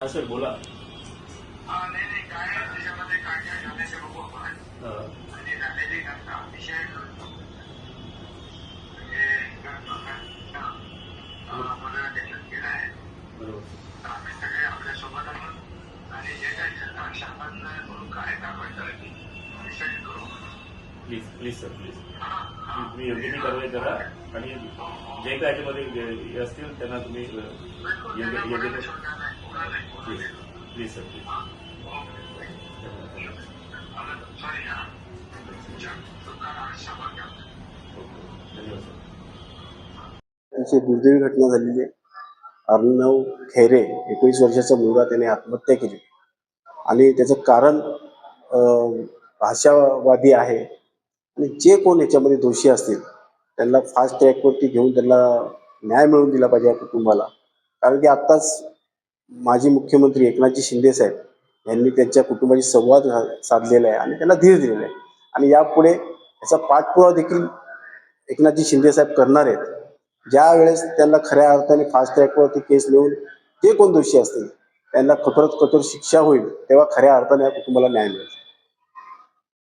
Sir बोला. हा, नाही नाही काय त्याच्यामध्ये काय काय. आणि झालेली घटना अतिशय म्हणजे आपण त्याच्यात केलं आहे. आम्ही सगळे आपल्यासोबत आहोत. आणि जे काही सरकार शासन म्हणून काय आहे ते आम्ही सगळे करू प्लीज प्लीज सर प्लीज. तुम्ही योग्य ती कारवाई करा. आणि जे काय याच्यामध्ये असतील त्यांना तुम्ही योग्य योग्य कोणाला प्लीज प्लीज सर दुर्दैवी घटना झालेली आहे. अर्णव खैरे एकोणीस वर्षाचा मुलगा त्याने आत्महत्या केली. आणि त्याचं कारण भाषावादी आहे. आणि जे कोण याच्यामध्ये दोषी असतील त्यांना फास्ट ट्रॅकवरती घेऊन त्यांना न्याय मिळवून दिला पाहिजे या कुटुंबाला. कारण की आत्ताच माजी मुख्यमंत्री एकनाथजी शिंदे साहेब यांनी त्यांच्या कुटुंबाशी संवाद साधलेला आहे आणि त्यांना धीर दिलेला आहे. आणि यापुढे याचा पाठपुरावा देखील एकनाथजी शिंदे साहेब करणार आहेत. ज्या वेळेस त्यांना खऱ्या अर्थाने फास्ट ट्रॅकवरती केस लिहून जे कोण दोषी असतील त्यांना कठोरात कठोर शिक्षा होईल तेव्हा खऱ्या अर्थाने या कुटुंबाला न्याय मिळेल.